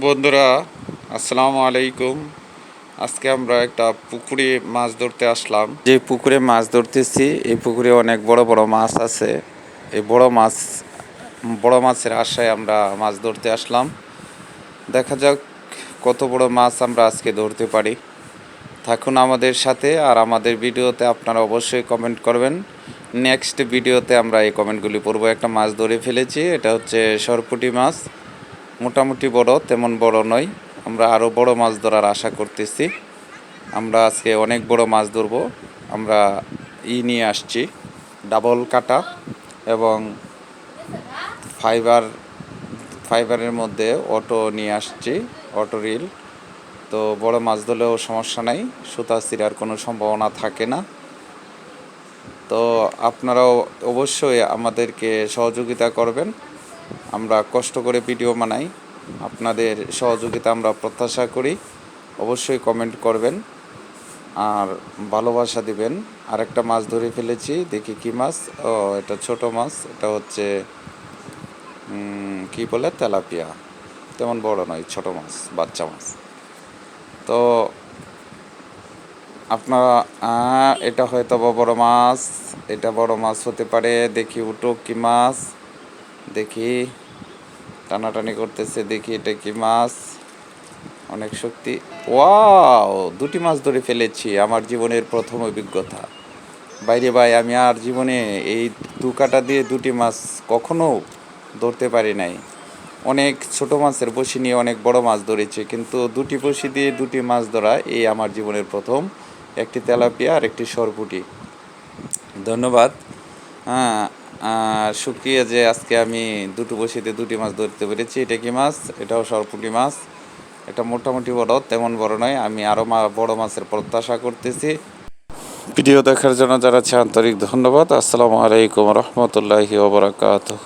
বন্ধুরা, আসসালামু আলাইকুম। আজকে আমরা একটা পুকুরে মাছ ধরতে আসলাম। যে পুকুরে মাছ ধরতেছি, এই পুকুরে অনেক বড় বড় মাছ আছে। এই বড় মাছ, বড় মাছের আশায় আমরা মাছ ধরতে আসলাম। দেখা যাক কত বড় মাছ আমরা আজকে ধরতে পারি। থাকুন আমাদের সাথে আর আমাদের ভিডিওতে আপনারা অবশ্যই কমেন্ট করবেন। নেক্সট ভিডিওতে আমরা এই কমেন্টগুলি পড়ব। একটা মাছ ধরে ফেলেছি, এটা হচ্ছে সরপুটি মাছ। মোটামুটি বড়, তেমন বড় নয় আমরা আরও বড় মাছ ধরার আশা করতেছি। আমরা আজকে অনেক বড় মাছ ধরবো। আমরা ই নিয়ে আসছি, ডাবল কাটা এবং ফাইবার, ফাইবারের মধ্যে অটো নিয়ে আসছি, অটো রিল। তো বড় মাছ ধরলেও সমস্যা নাই, সুতা চিরার কোনো সম্ভাবনা থাকে না। তো আপনারাও অবশ্যই আমাদেরকে সহযোগিতা করবেন। আমরা কষ্ট করে ভিডিও বানাই। আপনাদের সহযোগিতা আমরা প্রত্যাশা করি। অবশ্যই কমেন্ট করবেন। আর ভালোবাসা দিবেন। আরেকটা মাছ ধরে ফেলেছি, দেখি কি মাছ। ও, এটা ছোট মাছ, এটা হচ্ছে কি বলে? তেলাপিয়া। তেমন বড় নয়, ছোট মাছ, বাচ্চা মাছ। তো, আপনারা এটা হয়তো বা বড় মাছ, এটা বড় মাছ হতে পারে। দেখি উঠো কি মাছ। দেখি। টানাটানি করতেছে, দেখি এটা কি মাছ? অনেক শক্তি। ওয়াও, দুটি মাছ ধরে ফেলেছি, আমার জীবনের প্রথম অভিজ্ঞতা। বাইরে ভাই, আমি আর জীবনে এই দু কাটা দিয়ে দুটি মাছ কখনো ধরতে পারি নাই। অনেক ছোট মাছের বসি নিয়ে অনেক বড় মাছ ধরেছি, কিন্তু দুটি বসি দিয়ে দুটি মাছ ধরা এই আমার জীবনের প্রথম। একটি তেলাপিয়া আর একটি সরপুটি। ধন্যবাদ। হ্যাঁ আহ, শুক্রিয়া যে আজকে আমি দুটো বসিতে দুটি মাছ ধরতে পেরেছি। এটা কি মাছ? এটাও সরপুটি মাছ। এটা মোটামুটি বড় তেমন বড় নয়। আমি আরও বড় মাছের প্রত্যাশা করতেছি। ভিডিও দেখার জন্য যারা আছে আন্তরিক ধন্যবাদ। আসসালামু আলাইকুম রহমতুল্লাহি ওবরাকাতুহ